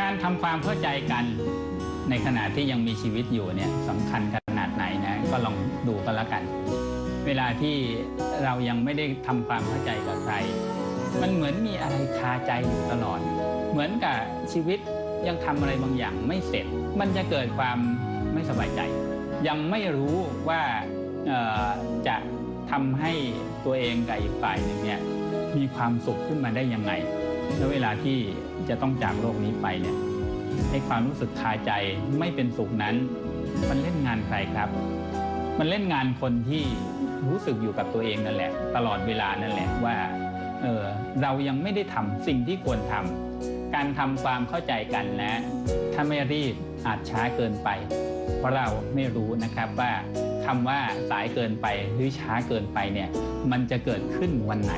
การทำความเข้าใจกันในขณะที่ยังมีชีวิตอยู่เนี่ยสำคัญขนาดไหนนะก็ลองดูกันละกัน เวลาที่เรายังไม่ได้ทำความเข้าใจกับใคร มันเหมือนมีอะไรคาใจอยู่ตลอด เหมือนกับชีวิตยังทำอะไรบางอย่างไม่เสร็จ มันจะเกิดความไม่สบายใจ ยังไม่รู้ว่าจะทำให้ตัวเองกับอีกฝ่ายหนึ่งเนี่ยมีความสุขขึ้นมาได้ยังไง แล้วเวลาที่จะต้องจากโลกนี้ไปเนี่ยให้ความรู้สึกคาใจไม่เป็นสุขนั้น มันเล่นงานใครครับ มันเล่นงานคนที่รู้สึกอยู่กับตัวเองนั่นแหละ ตลอดเวลานั่นแหละว่าเออเรายังไม่ได้ทำสิ่งที่ควรทำการทำความเข้าใจกันและถ้าไม่รีบอาจช้าเกินไป เพราะเราไม่รู้นะครับว่าคำว่าสายเกินไปหรือช้าเกินไปเนี่ยมันจะเกิดขึ้นวันไหน